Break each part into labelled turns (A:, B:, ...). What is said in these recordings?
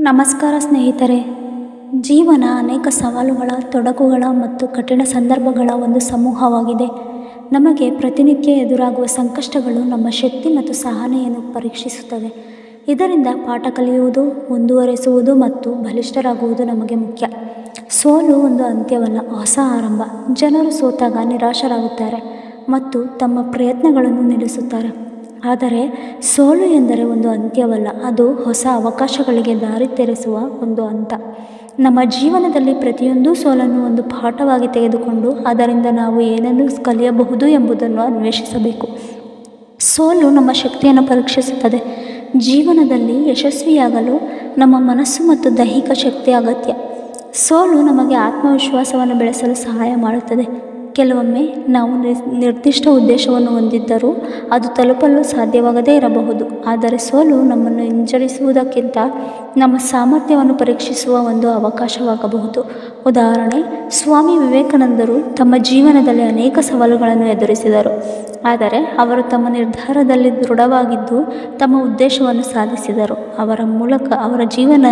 A: ನಮಸ್ಕಾರ ಸ್ನೇಹಿತರೆ. ಜೀವನ ಅನೇಕ ಸವಾಲುಗಳ, ತೊಡಕುಗಳ ಮತ್ತು ಕಠಿಣ ಸಂದರ್ಭಗಳ ಒಂದು ಸಮೂಹವಾಗಿದೆ. ನಮಗೆ ಪ್ರತಿನಿತ್ಯ ಎದುರಾಗುವ ಸಂಕಷ್ಟಗಳು ನಮ್ಮ ಶಕ್ತಿ ಮತ್ತು ಸಹನೆಯನ್ನು ಪರೀಕ್ಷಿಸುತ್ತವೆ. ಇದರಿಂದ ಪಾಠ ಕಲಿಯುವುದು, ಮುಂದುವರಿಸುವುದು ಮತ್ತು ಬಲಿಷ್ಠರಾಗುವುದು ನಮಗೆ ಮುಖ್ಯ. ಸೋಲು ಒಂದು ಅಂತ್ಯವಲ್ಲ ಹೊಸ ಆರಂಭ ಜನರು ಸೋತಾಗ ನಿರಾಶರಾಗುತ್ತಾರೆ ಮತ್ತು ತಮ್ಮ ಪ್ರಯತ್ನಗಳನ್ನು ನಿಲ್ಲಿಸುತ್ತಾರೆ. ಆದರೆ ಸೋಲು ಎಂದರೆ ಒಂದು ಅಂತ್ಯವಲ್ಲ, ಅದು ಹೊಸ ಅವಕಾಶಗಳಿಗೆ ದಾರಿ ತೆರೆಸುವ ಒಂದು ಹಂತ. ನಮ್ಮ ಜೀವನದಲ್ಲಿ ಪ್ರತಿಯೊಂದು ಸೋಲನ್ನು ಒಂದು ಪಾಠವಾಗಿ ತೆಗೆದುಕೊಂಡು ಅದರಿಂದ ನಾವು ಏನನ್ನು ಕಲಿಯಬಹುದು ಎಂಬುದನ್ನು ಅನ್ವೇಷಿಸಬೇಕು. ಸೋಲು ನಮ್ಮ ಶಕ್ತಿಯನ್ನು ಪರೀಕ್ಷಿಸುತ್ತದೆ. ಜೀವನದಲ್ಲಿ ಯಶಸ್ವಿಯಾಗಲು ನಮ್ಮ ಮನಸ್ಸು ಮತ್ತು ದೈಹಿಕ ಶಕ್ತಿ ಅಗತ್ಯ. ಸೋಲು ನಮಗೆ ಆತ್ಮವಿಶ್ವಾಸವನ್ನು ಬೆಳೆಸಲು ಸಹಾಯ ಮಾಡುತ್ತದೆ. ಕೆಲವೊಮ್ಮೆ ನಾವು ನಿರ್ ನಿರ್ದಿಷ್ಟ ಉದ್ದೇಶವನ್ನು ಹೊಂದಿದ್ದರೂ ಅದು ತಲುಪಲು ಸಾಧ್ಯವಾಗದೇ ಇರಬಹುದು. ಆದರೆ ಸೋಲು ನಮ್ಮನ್ನು ಹಿಂಜರಿಸುವುದಕ್ಕಿಂತ ನಮ್ಮ ಸಾಮರ್ಥ್ಯವನ್ನು ಪರೀಕ್ಷಿಸುವ ಒಂದು ಅವಕಾಶವಾಗಬಹುದು. ಉದಾಹರಣೆ, ಸ್ವಾಮಿ ವಿವೇಕಾನಂದರು ತಮ್ಮ ಜೀವನದಲ್ಲಿ ಅನೇಕ ಸವಾಲುಗಳನ್ನು ಎದುರಿಸಿದರು. ಆದರೆ ಅವರು ತಮ್ಮ ನಿರ್ಧಾರದಲ್ಲಿ ದೃಢವಾಗಿದ್ದು ತಮ್ಮ ಉದ್ದೇಶವನ್ನು ಸಾಧಿಸಿದರು. ಅವರ ಮೂಲಕ ಅವರ ಜೀವನ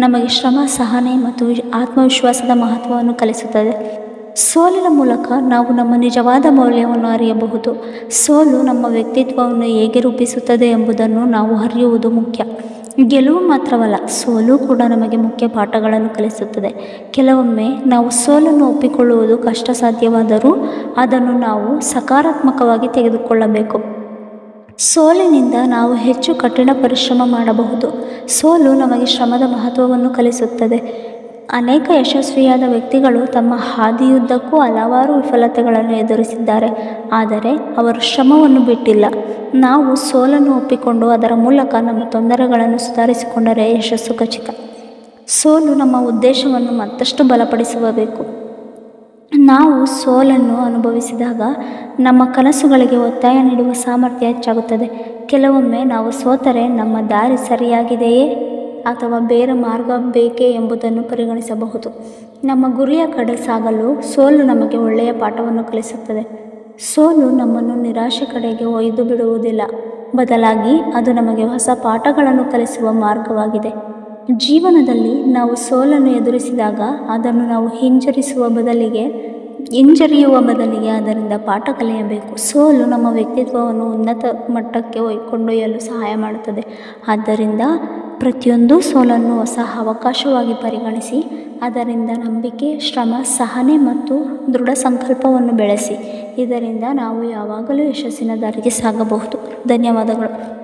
A: ನಮಗೆ ಶ್ರಮ, ಸಹನೆ ಮತ್ತು ಆತ್ಮವಿಶ್ವಾಸದ ಮಹತ್ವವನ್ನು ಕಲಿಸುತ್ತದೆ. ಸೋಲಿನ ಮೂಲಕ ನಾವು ನಮ್ಮ ನಿಜವಾದ ಮೌಲ್ಯವನ್ನು ಅರಿಯಬಹುದು. ಸೋಲು ನಮ್ಮ ವ್ಯಕ್ತಿತ್ವವನ್ನು ಹೇಗೆ ರೂಪಿಸುತ್ತದೆ ಎಂಬುದನ್ನು ನಾವು ಅರಿಯುವುದು ಮುಖ್ಯ. ಗೆಲುವು ಮಾತ್ರವಲ್ಲ, ಸೋಲು ಕೂಡ ನಮಗೆ ಮುಖ್ಯ ಪಾಠಗಳನ್ನು ಕಲಿಸುತ್ತದೆ. ಕೆಲವೊಮ್ಮೆ ನಾವು ಸೋಲನ್ನು ಒಪ್ಪಿಕೊಳ್ಳುವುದು ಕಷ್ಟ ಸಾಧ್ಯವಾದರೂ ಅದನ್ನು ನಾವು ಸಕಾರಾತ್ಮಕವಾಗಿ ತೆಗೆದುಕೊಳ್ಳಬೇಕು. ಸೋಲಿನಿಂದ ನಾವು ಹೆಚ್ಚು ಕಠಿಣ ಪರಿಶ್ರಮ ಮಾಡಬಹುದು. ಸೋಲು ನಮಗೆ ಶ್ರಮದ ಮಹತ್ವವನ್ನು ಕಲಿಸುತ್ತದೆ. ಅನೇಕ ಯಶಸ್ವಿಯಾದ ವ್ಯಕ್ತಿಗಳು ತಮ್ಮ ಹಾದಿಯುದ್ದಕ್ಕೂ ಹಲವಾರು ವಿಫಲತೆಗಳನ್ನು ಎದುರಿಸಿದ್ದಾರೆ. ಆದರೆ ಅವರು ಶ್ರಮವನ್ನು ಬಿಟ್ಟಿಲ್ಲ. ನಾವು ಸೋಲನ್ನು ಒಪ್ಪಿಕೊಂಡು ಅದರ ಮೂಲಕ ನಮ್ಮ ತೊಂದರೆಗಳನ್ನು ಸುಧಾರಿಸಿಕೊಂಡರೆ ಯಶಸ್ಸು ಖಚಿತ. ಸೋಲು ನಮ್ಮ ಉದ್ದೇಶವನ್ನು ಮತ್ತಷ್ಟು ಬಲಪಡಿಸಬೇಕು. ನಾವು ಸೋಲನ್ನು ಅನುಭವಿಸಿದಾಗ ನಮ್ಮ ಕನಸುಗಳಿಗೆ ಒತ್ತಾಯ ನೀಡುವ ಸಾಮರ್ಥ್ಯ ಹೆಚ್ಚಾಗುತ್ತದೆ. ಕೆಲವೊಮ್ಮೆ ನಾವು ಸೋತರೆ ನಮ್ಮ ದಾರಿ ಸರಿಯಾಗಿದೆಯೇ? ಅಥವಾ ಬೇರೆ ಮಾರ್ಗ ಬೇಕೇ ಎಂಬುದನ್ನು ಪರಿಗಣಿಸಬಹುದು. ನಮ್ಮ ಗುರಿಯ ಕಡೆ ಸಾಗಲು ಸೋಲು ನಮಗೆ ಒಳ್ಳೆಯ ಪಾಠವನ್ನು ಕಲಿಸುತ್ತದೆ. ಸೋಲು ನಮ್ಮನ್ನು ನಿರಾಶೆ ಕಡೆಗೆ ಒಯ್ದು ಬಿಡುವುದಿಲ್ಲ. ಬದಲಾಗಿ ಅದು ನಮಗೆ ಹೊಸ ಪಾಠಗಳನ್ನು ಕಲಿಸುವ ಮಾರ್ಗವಾಗಿದೆ. ಜೀವನದಲ್ಲಿ ನಾವು ಸೋಲನ್ನು ಎದುರಿಸಿದಾಗ ಅದನ್ನು ನಾವು ಹಿಂಜರಿಸುವ ಬದಲಿಗೆ, ಹಿಂಜರಿಯುವ ಬದಲಿಗೆ ಅದರಿಂದ ಪಾಠ ಕಲಿಯಬೇಕು. ಸೋಲು ನಮ್ಮ ವ್ಯಕ್ತಿತ್ವವನ್ನು ಉನ್ನತ ಮಟ್ಟಕ್ಕೆ ಒಯ್ ಕೊಂಡೊಯ್ಯಲು ಸಹಾಯ ಮಾಡುತ್ತದೆ. ಆದ್ದರಿಂದ ಪ್ರತಿಯೊಂದು ಸೋಲನ್ನು ಹೊಸ ಅವಕಾಶವಾಗಿ ಪರಿಗಣಿಸಿ, ಅದರಿಂದ ನಂಬಿಕೆ, ಶ್ರಮ, ಸಹನೆ ಮತ್ತು ದೃಢ ಸಂಕಲ್ಪವನ್ನು ಬೆಳೆಸಿ, ಇದರಿಂದ ನಾವು ಯಾವಾಗಲೂ ಯಶಸ್ಸಿನ ದಾರಿಗೆ ಸಾಗಬಹುದು. ಧನ್ಯವಾದಗಳು.